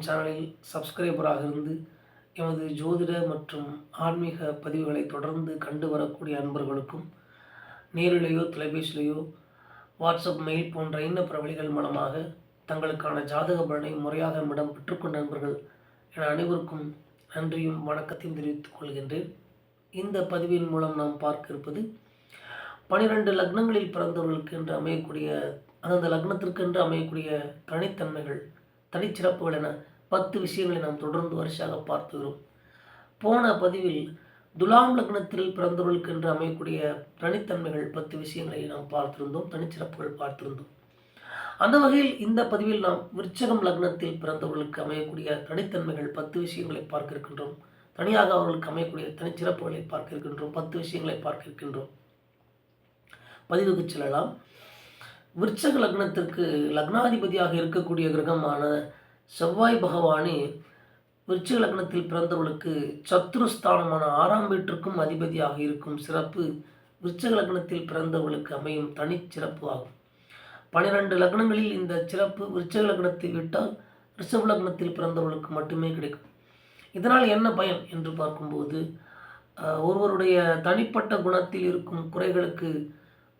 சேனலில் சப்ஸ்கிரைபராக இருந்து எமது ஜோதிட மற்றும் ஆன்மீக பதிவுகளை தொடர்ந்து கண்டு வரக்கூடிய அன்பர்களுக்கும் நேரிலேயோ தொலைபேசியிலேயோ வாட்ஸ்அப் மெயில் போன்ற இன்ன வழிகள் மூலமாக தங்களுக்கான ஜாதக பலனை முறையாக நம்மிடம் பெற்றுக்கொண்ட நண்பர்கள் என அனைவருக்கும் நன்றியும் வணக்கத்தையும் தெரிவித்துக் கொள்கின்றேன். இந்த பதிவின் மூலம் நாம் பார்க்க இருப்பது பனிரெண்டு லக்னங்களில் பிறந்தவர்களுக்கு என்று அமையக்கூடிய அந்தந்த லக்னத்திற்கு என்று அமையக்கூடிய தனித்தன்மைகள் தனிச்சிறப்புகள் என பத்து விஷயங்களை நாம் தொடர்ந்து வரிசையாக பார்த்துகிறோம். போன பதிவில் துலாம் லக்னத்தில் பிறந்தவர்களுக்கு என்று அமையக்கூடிய தனித்தன்மைகள் பத்து விஷயங்களை நாம் பார்த்திருந்தோம் தனிச்சிறப்புகள் பார்த்திருந்தோம். அந்த வகையில் இந்த பதிவில் நாம் விருச்சகம் லக்னத்தில் பிறந்தவர்களுக்கு அமையக்கூடிய தனித்தன்மைகள் பத்து விஷயங்களை பார்க்க இருக்கின்றோம் தனியாக அவர்களுக்கு அமையக்கூடிய தனிச்சிறப்புகளை பார்க்க இருக்கின்றோம் பத்து விஷயங்களை பார்க்க இருக்கின்றோம் பதிவுக்கு செல்லலாம். விருச்சக லக்னத்திற்கு லக்னாதிபதியாக இருக்கக்கூடிய கிரகமான செவ்வாய் பகவானே விருச்சிக லக்னத்தில் பிறந்தவர்களுக்கு சத்ருஸ்தானமான ஆறாம் வீட்டிற்கும் அதிபதியாக இருக்கும் சிறப்பு விருச்சக லக்னத்தில் பிறந்தவர்களுக்கு அமையும் தனிச்சிறப்பு ஆகும். பனிரெண்டு லக்னங்களில் இந்த சிறப்பு விருச்சக லக்னத்தை விட்டால் ரிஷப லக்னத்தில் பிறந்தவர்களுக்கு மட்டுமே கிடைக்கும். இதனால் என்ன பயன் என்று பார்க்கும்போது ஒருவருடைய தனிப்பட்ட குணத்தில் இருக்கும் குறைகளுக்கு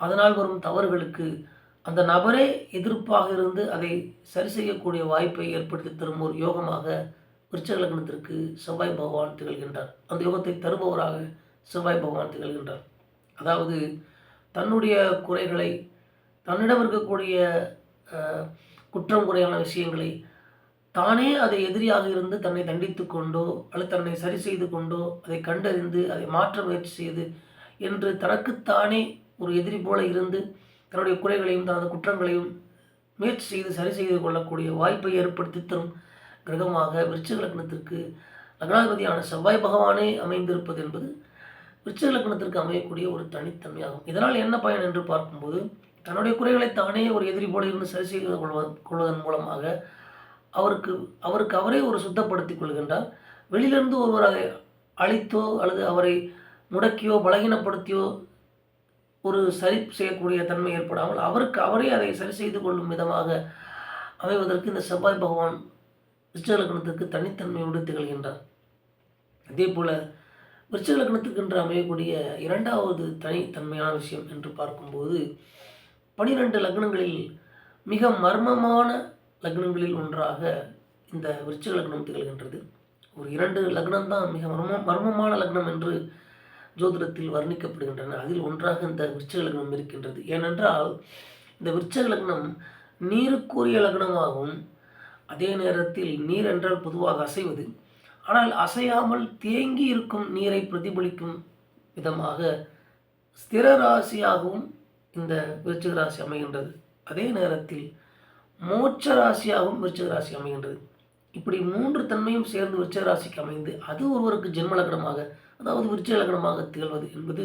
அதனால் வரும் தவறுகளுக்கு அந்த நபரே எதிர்ப்பாக இருந்து அதை சரி செய்யக்கூடிய வாய்ப்பை ஏற்படுத்தி தரும் ஒரு யோகமாக விருச்சக லக்னத்திற்கு செவ்வாய் பகவான் திகழ்கின்றார். அந்த யோகத்தை தருபவராக செவ்வாய் பகவான் திகழ்கின்றார். அதாவது தன்னுடைய குறைகளை தன்னிடம் இருக்கக்கூடிய குற்றம் குறையான விஷயங்களை தானே அதை எதிரியாக இருந்து தன்னை தண்டித்து கொண்டோ அல்லது தன்னை சரி செய்து கொண்டோ அதை கண்டறிந்து அதை மாற்ற முயற்சி செய்து என்று தனக்குத்தானே ஒரு எதிரி போல இருந்து தன்னுடைய குறைகளையும் தனது குற்றங்களையும் முயற்சி செய்து சரி செய்து கொள்ளக்கூடிய வாய்ப்பை ஏற்படுத்தி தரும் கிரகமாக விருச்சிக லக்னத்திற்கு லக்னாதிபதியான செவ்வாய் பகவானே அமைந்திருப்பது என்பது விருச்சிக லக்னத்திற்கு அமையக்கூடிய ஒரு தனித்தன்மையாகும். இதனால் என்ன பயன் என்று பார்க்கும்போது தன்னுடைய குறைகளை தானே ஒரு எதிரி போல இருந்து சரி செய்து கொள்வதன் கொள்வதன் மூலமாக அவருக்கு அவருக்கு அவரே ஒரு சுத்தப்படுத்தி கொள்கின்றார். வெளியிலிருந்து ஒருவரை அழித்தோ அல்லது அவரை முடக்கியோ பலகீனப்படுத்தியோ ஒரு சரி செய்யக்கூடிய தன்மை ஏற்படாமல் அவருக்கு அவரே அதை சரி செய்து கொள்ளும் விதமாக அமைவதற்கு இந்த செவ்வாய் பகவான் விருச்சலக்கணத்துக்கு தனித்தன்மையோடு திகழ்கின்றார் அதே போல் விருச்சலக்கணத்துக்கு என்று அமையக்கூடிய இரண்டாவது தனித்தன்மையான விஷயம் என்று பார்க்கும்போது பனிரெண்டு லக்னங்களில் மிக மர்மமான லக்னங்களில் ஒன்றாக இந்த விருச்சிக லக்னம் திகழ்கின்றது. ஒரு இரண்டு லக்னம் தான் மிக மர்ம மர்மமான லக்னம் என்று ஜோதிடத்தில் வர்ணிக்கப்படுகின்றன. அதில் ஒன்றாக இந்த விருட்ச லக்னம் இருக்கின்றது. ஏனென்றால் இந்த விருட்ச லக்னம் நீருக்குரிய லக்னமாகவும் அதே நேரத்தில் நீர் என்றால் பொதுவாக அசைவது. ஆனால் அசையாமல் தேங்கி இருக்கும் நீரை பிரதிபலிக்கும் விதமாக ஸ்திர ராசியாகவும் இந்த விருச்சிக ராசி அமைகின்றது. அதே நேரத்தில் மோட்ச ராசியாகவும் விருச்சிக ராசி அமைகின்றது. இப்படி மூன்று தன்மையும் சேர்ந்து விருச்சிக ராசிக்கு அமைந்து அது ஒருவருக்கு ஜென்ம லக்னமாக அதாவது விருச்சிக லக்னமாக திகழ்வது என்பது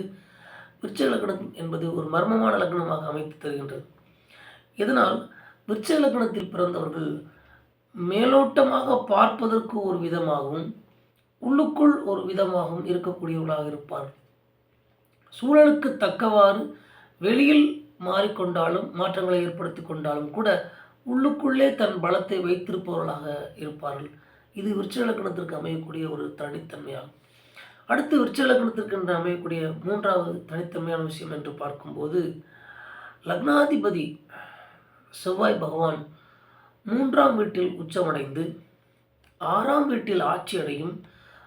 விருச்சிக லக்னம் என்பது ஒரு மர்மமான லக்னமாக அமைத்து தருகின்றது. இதனால் விருச்சிக லக்னத்தில் பிறந்தவர்கள் மேலோட்டமாக பார்ப்பதற்கு ஒரு விதமாகவும் உள்ளுக்குள் ஒரு விதமாகவும் இருக்கக்கூடியவர்களாக இருப்பார் சூழலுக்கு தக்கவாறு வெளியில் மாறிக்கொண்டாலும் மாற்றங்களை ஏற்படுத்தி கொண்டாலும் கூட உள்ளுக்குள்ளே தன் பலத்தை வைத்திருப்பவர்களாக இருப்பார்கள். இது விருட்சலக்கணத்திற்கு அமையக்கூடிய ஒரு தனித்தன்மையாகும். அடுத்து விருட்சலக்கணத்திற்கு லக்னத்திற்கென்று அமையக்கூடிய மூன்றாவது தனித்தன்மையான விஷயம் என்று பார்க்கும்போது லக்னாதிபதி செவ்வாய் பகவான் மூன்றாம் வீட்டில் உச்சமடைந்து ஆறாம் வீட்டில் ஆட்சி அடையும்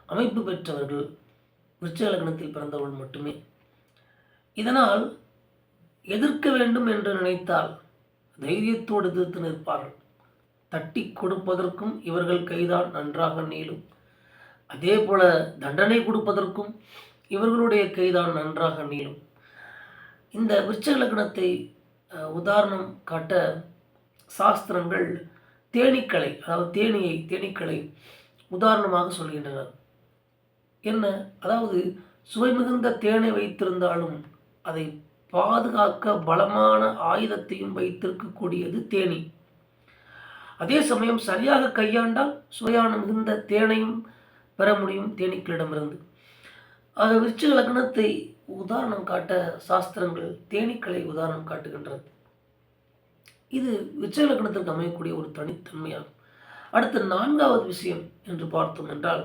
அமைப்பு பெற்றவர்கள் விருட்சலக்கணத்தில் பிறந்தவர்கள் மட்டுமே. இதனால் எதிர்க்க வேண்டும் என்று நினைத்தால் தைரியத்தோடு எதிர்த்து நிற்பார்கள். தட்டி கொடுப்பதற்கும் இவர்கள் கைதான் நன்றாக நீளும். அதே போல தண்டனை கொடுப்பதற்கும் இவர்களுடைய கைதான் நன்றாக நீளும். இந்த விருச்சக லக்னத்தை உதாரணம் காட்ட சாஸ்திரங்கள் தேனீக்களை அதாவது தேனியை தேனீக்களை உதாரணமாக சொல்கின்றனர் என்ன? அதாவது சுவை மிகுந்த தேனை வைத்திருந்தாலும் அதை பாதுகாக்க பலமான ஆயுதத்தையும் வைத்திருக்கக்கூடியது தேனி. அதே சமயம் சரியாக கையாண்டால் சுவையான மிகுந்த தேனையும் பெற முடியும் தேனீக்களிடமிருந்து. ஆக விருச்சிக லக்னத்தை உதாரணம் காட்ட சாஸ்திரங்கள் தேனீக்களை உதாரணம் காட்டுகின்றது. இது விருச்சிக லக்னத்திற்கு அமையக்கூடிய ஒரு தனித்தன்மையாகும். அடுத்து நான்காவது விஷயம் என்று பார்த்தோம் என்றால்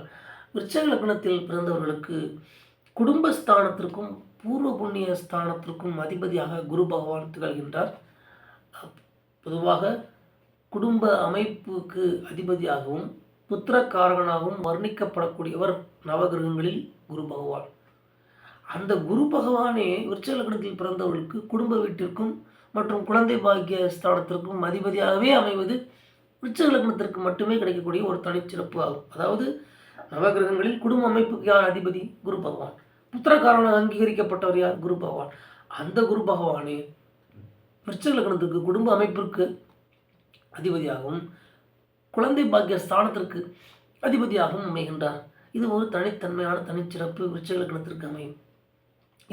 விருச்சக லக்னத்தில் பிறந்தவர்களுக்கு குடும்பஸ்தானத்திற்கும் பூர்வ புண்ணிய ஸ்தானத்திற்கும் அதிபதியாக குரு பகவான் திகழ்கின்றார். பொதுவாக குடும்ப அமைப்புக்கு அதிபதியாகவும் புத்திரக்காரகனாகவும் வர்ணிக்கப்படக்கூடியவர் நவகிரகங்களில் குரு பகவான். அந்த குரு பகவானே விருச்சலக்கணத்தில் பிறந்தவர்களுக்கு குடும்ப வீட்டிற்கும் மற்றும் குழந்தை பாக்கிய ஸ்தானத்திற்கும் அதிபதியாகவே அமைவது விருச்சலக்கணத்திற்கு மட்டுமே கிடைக்கக்கூடிய ஒரு தனிச்சிறப்பு ஆகும். அதாவது நவகிரகங்களில் குடும்ப அமைப்புக்கு யார் அதிபதி? குரு பகவான். புத்திரக்காரனாக அங்கீகரிக்கப்பட்டவர் யார்? குரு பகவான். அந்த குரு பகவானே விருச்சலக்கணத்துக்கு குடும்ப அமைப்பிற்கு அதிபதியாகவும் குழந்தை பாக்கிய ஸ்தானத்திற்கு அதிபதியாகவும் அமைகின்றார். இது ஒரு தனித்தன்மையான தனிச்சிறப்பு விருச்சலக்கணத்திற்கு அமையும்.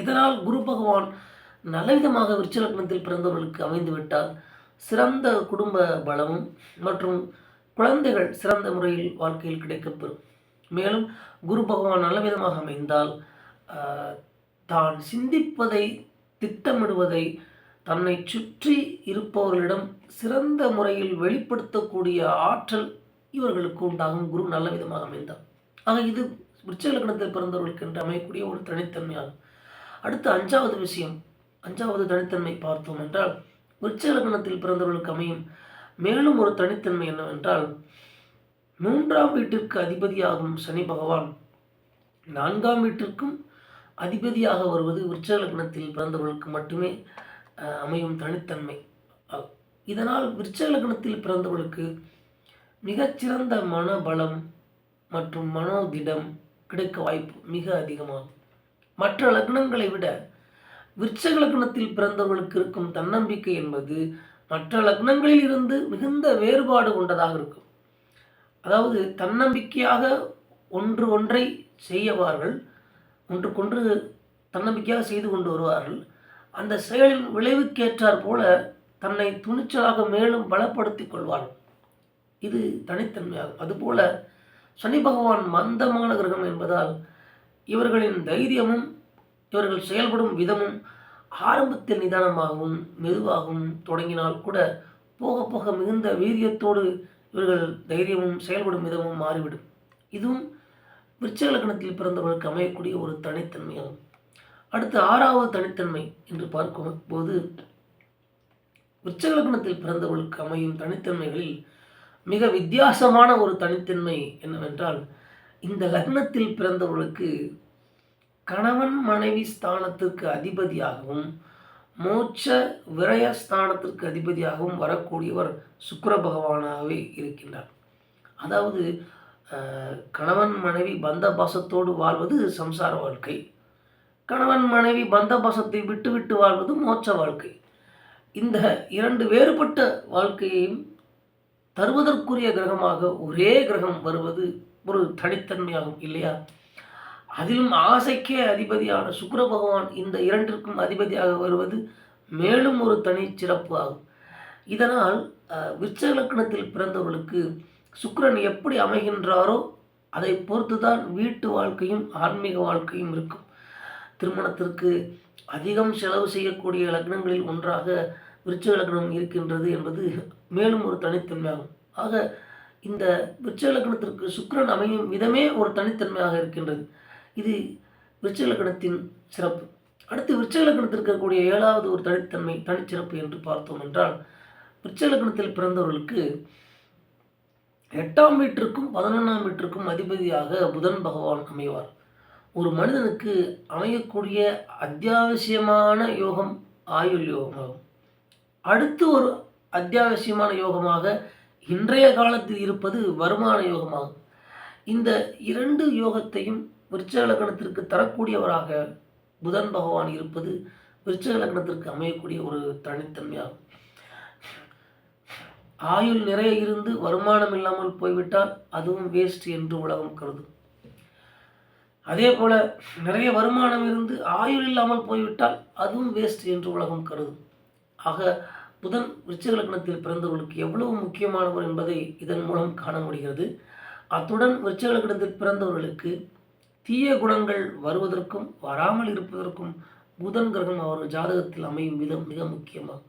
இதனால் குரு பகவான் நல்லவிதமாக விருச்சலக்கணத்தில் பிறந்தவர்களுக்கு அமைந்துவிட்டால் சிறந்த குடும்ப பலமும் மற்றும் குழந்தைகள் சிறந்த முறையில் வாழ்க்கையில் கிடைக்கப்பெறும். மேலும் குரு பகவான் நல்ல விதமாக அமைந்தால் தான் சிந்திப்பதை திட்டமிடுவதை தன்னை சுற்றி இருப்பவர்களிடம் சிறந்த முறையில் வெளிப்படுத்தக்கூடிய ஆற்றல் இவர்களுக்கு உண்டாகும். குரு நல்ல விதமாக அமைந்தார். ஆக இது விருச்சக லக்னத்தில் பிறந்தவர்களுக்கு என்று அமையக்கூடிய ஒரு தனித்தன்மையாகும். அடுத்து அஞ்சாவது விஷயம். அஞ்சாவது தனித்தன்மை பார்த்தோம் என்றால் விருச்சக லக்னத்தில் பிறந்தவர்களுக்கு அமையும் மேலும் ஒரு தனித்தன்மை என்னவென்றால் மூன்றாம் வீட்டிற்கு அதிபதியாகும் சனி பகவான் நான்காம் வீட்டிற்கும் அதிபதியாக வருவது விருச்சக லக்னத்தில் பிறந்தவர்களுக்கு மட்டுமே. அமையும் தனித்தன்மை. இதனால் விருச்சக லக்னத்தில் பிறந்தவர்களுக்கு மிகச்சிறந்த மனபலம் மற்றும் மனோதிடம் கிடைக்க வாய்ப்பு மிக அதிகமாகும். மற்ற லக்னங்களை விட விருச்சக லக்னத்தில் பிறந்தவர்களுக்கு இருக்கும் தன்னம்பிக்கை என்பது மற்ற லக்னங்களில் இருந்து மிகுந்த வேறுபாடு கொண்டதாக இருக்கும். அதாவது தன்னம்பிக்கையாக ஒன்று ஒன்றை செய்யவார்கள் ஒன்றுக்கொன்று தன்னம்பிக்கையாக செய்து கொண்டு வருவார்கள். அந்த செயலின் விளைவுக்கேற்றாற் போல தன்னை துணிச்சலாக மேலும் பலப்படுத்தி கொள்வார் இது தனித்தன்மையாகும். அதுபோல சனி பகவான் மந்தமான கிரகம் என்பதால் இவர்களின் தைரியமும் இவர்கள் செயல்படும் விதமும் ஆரம்பத்தில் நிதானமாகவும் மெதுவாகவும் தொடங்கினால் கூட போக போக மிகுந்த வீரியத்தோடு இவர்கள் தைரியமும் செயல்படும் விதமும் மாறிவிடும். இதுவும் விருச்சக லக்னத்தில் பிறந்தவர்களுக்கு அமையக்கூடிய ஒரு தனித்தன்மையாகும். அடுத்து ஆறாவது தனித்தன்மை என்று பார்க்கும் போது உச்சலக்னத்தில் லக்னத்தில் பிறந்தவர்களுக்கு அமையும் தனித்தன்மைகளில் மிக வித்தியாசமான ஒரு தனித்தன்மை என்னவென்றால் இந்த லக்னத்தில் பிறந்தவர்களுக்கு கணவன் மனைவி ஸ்தானத்திற்கு அதிபதியாகவும் மோட்ச விரய ஸ்தானத்திற்கு அதிபதியாகவும் வரக்கூடியவர் சுக்கர பகவானாகவே இருக்கின்றார். அதாவது கணவன் மனைவி பந்த பாசத்தோடு வாழ்வது சம்சார வாழ்க்கை. கணவன் மனைவி பந்த பாசத்தை வாழ்வது மோட்ச வாழ்க்கை. இந்த இரண்டு வேறுபட்ட வாழ்க்கையையும் தருவதற்குரிய கிரகமாக ஒரே கிரகம் வருவது ஒரு தனித்தன்மையாகும் இல்லையா? அதிலும் ஆசைக்கே அதிபதியான சுக்கர பகவான் இந்த இரண்டிற்கும் அதிபதியாக வருவது மேலும் ஒரு தனி சிறப்பு ஆகும். இதனால் அஹ், விருச்சக லக்னத்தில் பிறந்தவர்களுக்கு சுக்கிரன் எப்படி அமைகின்றாரோ அதை பொறுத்து தான் வீட்டு வாழ்க்கையும் ஆன்மீக வாழ்க்கையும் இருக்கும். திருமணத்திற்கு அதிகம் செலவு செய்யக்கூடிய லக்னங்களில் ஒன்றாக விருச்சக லக்னம் இருக்கின்றது என்பது மேலும் ஒரு தனித்தன்மையாகும். ஆக இந்த விருச்சக லக்னத்திற்கு சுக்கிரன் அமையும் விதமே ஒரு தனித்தன்மையாக இருக்கின்றது. இது விருச்சக லக்னத்தின் சிறப்பு. அடுத்து விருச்சக லக்னத்திற்கு இருக்கக்கூடிய ஏழாவது ஒரு தனித்தன்மை தனிச்சிறப்பு என்று பார்த்தோம் என்றால் விருச்சக லக்னத்தில் பிறந்தவர்களுக்கு எட்டாம் வீட்டிற்கும் பதினொன்றாம் வீட்டிற்கும் அதிபதியாக புதன் பகவான் அமைவார். ஒரு மனிதனுக்கு அமையக்கூடிய அத்தியாவசியமான யோகம் ஆயுள் யோகமாகும். அடுத்து ஒரு அத்தியாவசியமான யோகமாக இன்றைய காலத்தில் இருப்பது வருமான யோகமாகும். இந்த இரண்டு யோகத்தையும் விருச்சக லக்னத்திற்கு தரக்கூடியவராக புதன் பகவான் இருப்பது விருச்சக லக்னத்திற்கு அமையக்கூடிய ஒரு தனித்தன்மையாகும். ஆயுள் நிறைய இருந்து வருமானம் இல்லாமல் போய்விட்டால் அதுவும் வேஸ்ட் என்று உலகம் கருதும். அதே போல் நிறைய வருமானம் இருந்து ஆயுள் இல்லாமல் போய்விட்டால் அதுவும் வேஸ்ட் என்று உலகம் கருதும். ஆக புதன் விருச்சிக லக்னத்தில் பிறந்தவர்களுக்கு எவ்வளவு முக்கியமானவர் என்பதை இதன் மூலம் காண முடிகிறது. அத்துடன் விருச்சிக லக்னத்தில் பிறந்தவர்களுக்கு தீய குணங்கள் வருவதற்கும் வராமல் இருப்பதற்கும் புதன் கிரகம் அவர் ஜாதகத்தில் அமையும் விதம் மிக முக்கியமாகும்.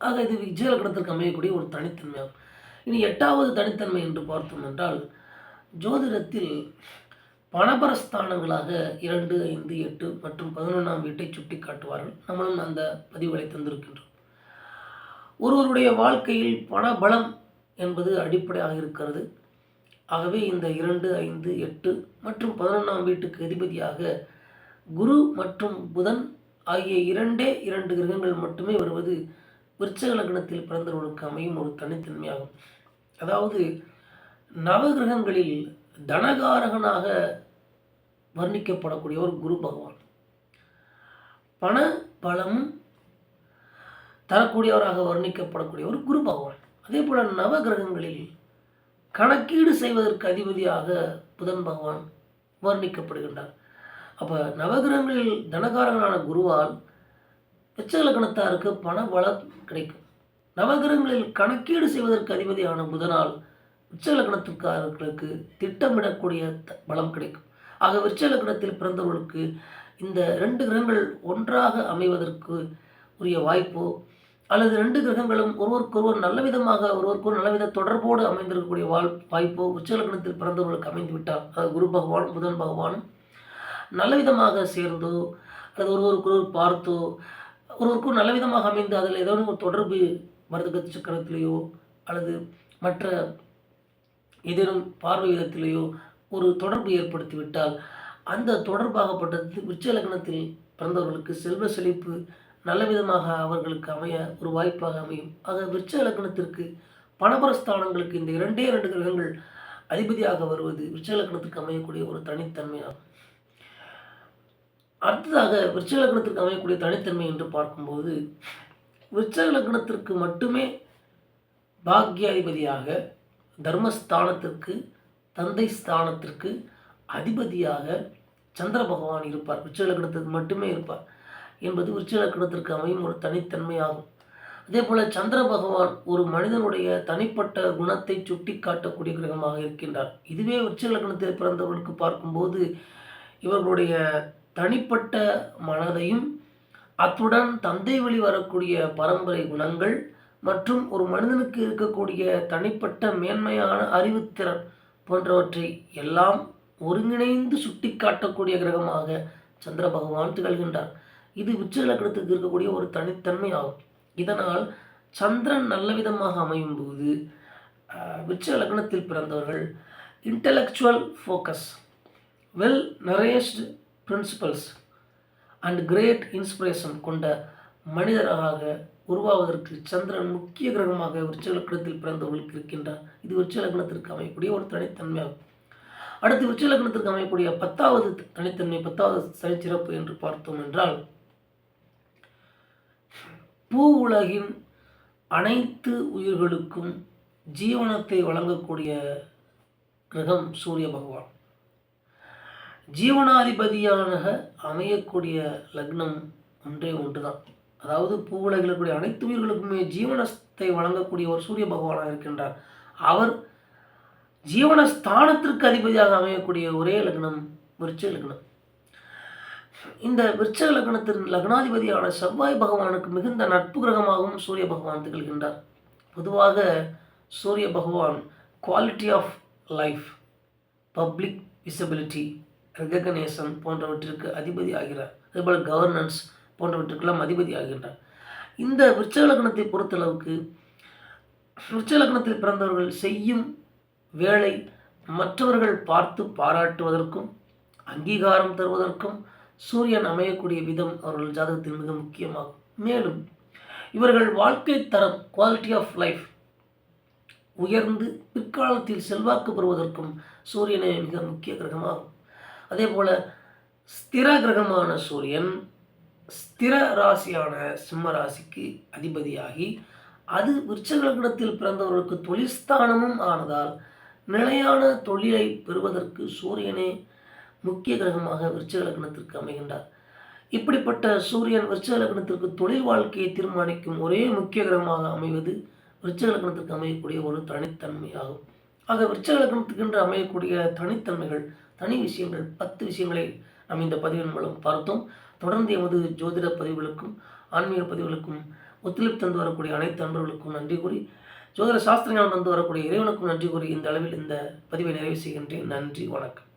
ஆக இது விஜய லக்னத்திற்கு அமையக்கூடிய ஒரு தனித்தன்மையாகும். இனி எட்டாவது தனித்தன்மை என்று பார்த்தோம் என்றால் ஜோதிடத்தில் பணபரஸ்தானங்களாக இரண்டு ஐந்து எட்டு மற்றும் பதினொன்றாம் வீட்டை சுட்டி காட்டுவார்கள் நம்மளும் அந்த பதிவுகளை தந்திருக்கின்றோம். ஒருவருடைய வாழ்க்கையில் பணபலம் என்பது அடிப்படையாக இருக்கிறது. ஆகவே இந்த இரண்டு ஐந்து எட்டு மற்றும் பதினொன்றாம் வீட்டுக்கு அதிபதியாக குரு மற்றும் புதன் ஆகிய இரண்டே இரண்டு கிரகங்கள் மட்டுமே வருவது விருச்சக லக்னத்தில் பிறந்தவர்களுக்கு அமையும் ஒரு தனித்தன்மையாகும். அதாவது நவகிரகங்களில் தனகாரகனாக வர்ணிக்கப்படக்கூடியவர் குரு பகவான். பண பலமும் தரக்கூடியவராக வர்ணிக்கப்படக்கூடியவர் குரு பகவான். அதே போல் நவகிரகங்களில் கணக்கீடு செய்வதற்கு அதிபதியாக புதன் பகவான் வர்ணிக்கப்படுகின்றார். அப்போ நவகிரகங்களில் தனகாரகனான குருவால் உச்சலக்கணத்தாருக்கு பண பலம் கிடைக்கும். நவகிரகங்களில் கணக்கீடு செய்வதற்கு அதிபதியான புதனால் உச்சலக்கணத்துக்காரர்களுக்கு திட்டமிடக்கூடிய த- பலம் கிடைக்கும். ஆக விச்சலக்கணத்தில் பிறந்தவர்களுக்கு இந்த ரெண்டு கிரகங்கள் ஒன்றாக அமைவதற்கு உரிய வாய்ப்போ அல்லது ரெண்டு கிரகங்களும் ஒருவருக்கொருவர் நல்ல விதமாக ஒருவருக்கொரு நல்லவித தொடர்போடு அமைந்திருக்கக்கூடிய வாழ் வாய்ப்போ உச்சலக்கணத்தில் பிறந்தவர்களுக்கு அமைந்து விட்டால் அதாவது குரு பகவான் புதன் பகவானும் நல்ல விதமாக சேர்ந்தோ அல்லது ஒருவருக்கொருவர் பார்த்தோ ஒருவருக்கும் நல்ல விதமாக அமைந்து அதில் ஏதோ ஒரு தொடர்பு மருதக சக்கரத்திலேயோ அல்லது மற்ற ஏதேனும் பார்வை விதத்திலேயோ ஒரு தொடர்பு ஏற்படுத்திவிட்டால் அந்த தொடர்பாகப்பட்டது உச்ச லக்னத்தில் பிறந்தவர்களுக்கு செல்வ செழிப்பு நல்ல விதமாக அவர்களுக்கு அமைய ஒரு வாய்ப்பாக அமையும். ஆக விருச்ச லக்னத்திற்கு பணபரஸ்தானங்களுக்கு இந்த இரண்டே இரண்டு கிரகங்கள் அதிபதியாக வருவது விருச்ச அமையக்கூடிய ஒரு தனித்தன்மையாகும் அடுத்ததாக விருச்ச அமையக்கூடிய தனித்தன்மை என்று பார்க்கும்போது விருச்ச லக்னத்திற்கு மட்டுமே பாக்யாதிபதியாக தர்மஸ்தானத்திற்கு தந்தை ஸ்தானத்திற்கு அதிபதியாக சந்திர பகவான் இருப்பார். உச்சலக்கணத்துக்கு மட்டுமே இருப்பார் என்பது உச்சலக்கணத்திற்கு அமையும் ஒரு தனித்தன்மையாகும் அதே போல் சந்திர பகவான் ஒரு மனிதனுடைய தனிப்பட்ட குணத்தை சுட்டி காட்டக்கூடிய கிரகமாக இருக்கின்றார். இதுவே உச்சலக்கணத்தில் பிறந்தவர்களுக்கு பார்க்கும்போது இவர்களுடைய தனிப்பட்ட மனதையும் அத்துடன் தந்தை வழி வரக்கூடிய பரம்பரை குணங்கள் மற்றும் ஒரு மனிதனுக்கு இருக்கக்கூடிய தனிப்பட்ட மேன்மையான அறிவுத்திறன் போன்றவற்றை எல்லாம் ஒருங்கிணைந்து சுட்டிக்காட்டக்கூடிய கிரகமாக சந்திர பகவான் திகழ்கின்றார். இது உச்ச இலக்கணத்துக்கு இருக்கக்கூடிய ஒரு தனித்தன்மை ஆகும். இதனால் சந்திரன் நல்ல விதமாக அமையும் போது உச்ச லக்னத்தில் பிறந்தவர்கள் intellectual focus well nurtured principles and great inspiration கொண்ட மனிதராக உருவாவதற்கு சந்திரன் முக்கிய கிரகமாக விருச்சலக்கணத்தில் பிறந்தவர்களுக்கு இருக்கின்றார். இது விருச்சலக்கணத்திற்கு அமையக்கூடிய ஒரு தனித்தன்மையாகும் அடுத்து விருச்சலக்கணத்திற்கு அமையக்கூடிய பத்தாவது தனித்தன்மை பத்தாவது சனிச்சிறப்பு என்று பார்த்தோம் என்றால் பூ உலகின் அனைத்து உயிர்களுக்கும் ஜீவனத்தை வழங்கக்கூடிய கிரகம் சூரிய பகவான். ஜீவனாதிபதியாக அமையக்கூடிய லக்னம் ஒன்றே ஒன்றுதான். அதாவது பூ உலகில் இருக்கக்கூடிய அனைத்து உயிர்களுக்குமே ஜீவனத்தை வழங்கக்கூடிய ஒரு சூரிய பகவானாக இருக்கின்றார். அவர் ஜீவனஸ்தானத்திற்கு அதிபதியாக அமையக்கூடிய ஒரே லக்னம் விருட்ச லக்னம். இந்த விருட்ச லக்னத்தின் லக்னாதிபதியான செவ்வாய் பகவானுக்கு மிகுந்த நட்பு கிரகமாகவும் சூரிய பகவான் திகழ்கின்றார். பொதுவாக சூரிய பகவான் quality of life public visibility recognition போன்றவற்றிற்கு அதிபதி ஆகிறார். அதேபோல் கவர்னன்ஸ் போன்றவற்றுக்கெல்லாம் அதிபதி ஆகின்றார். இந்த விருட்சலக்னத்தை பொறுத்தளவுக்கு விருட்சலக்னத்தில் பிறந்தவர்கள் செய்யும் வேலை மற்றவர்கள் பார்த்து பாராட்டுவதற்கும் அங்கீகாரம் தருவதற்கும் சூரியன் அமையக்கூடிய விதம் அவர்கள் ஜாதகத்தில் மிக முக்கியமாகும். மேலும் இவர்கள் வாழ்க்கை தரம் குவாலிட்டி ஆஃப் லைஃப் உயர்ந்து பிற்காலத்தில் செல்வாக்கு பெறுவதற்கும் சூரியனே மிக முக்கிய கிரகமாகும். அதே போல ஸ்திர கிரகமான சூரியன் ஸ்திர ராசியான சிம்ம ராசிக்கு அதிபதியாகி அது விருச்சகலகிடத்தில் பிறந்தவர்களுக்கு தொழிற்ஸ்தானமும் ஆனதால் நிலையான தொழிலை பெறுவதற்கு சூரியனே முக்கிய கிரகமாக விருச்சகலக்னத்திற்கு அமைகின்றார். இப்படிப்பட்ட சூரியன் விருச்சகலக்னத்திற்கு தொழில் வாழ்க்கையை தீர்மானிக்கும் ஒரே முக்கிய கிரகமாக அமைவது விருச்சகலக்னத்திற்கு அமையக்கூடிய ஒரு தனித்தன்மையாகும். ஆக விருச்சகலக்னத்துக்கென்று என்று அமையக்கூடிய தனித்தன்மைகள் தனி விஷயங்கள் பத்து விஷயங்களை நாம் இந்த பதிவின் மூலம் பார்த்தோம். தொடர்ந்து எமது ஜோதிட பதிவுகளுக்கும் ஆன்மீக பதிவுகளுக்கும் ஒத்துழைப்பு தந்து வரக்கூடிய அனைத்து அன்பர்களுக்கும் நன்றி கூறி ஜோதிட சாஸ்திரங்கள் தந்து வரக்கூடிய இறைவனுக்கும் நன்றி கூறி இந்த அளவில் இந்த பதிவை நிறைவு செய்கின்றேன். நன்றி வணக்கம்.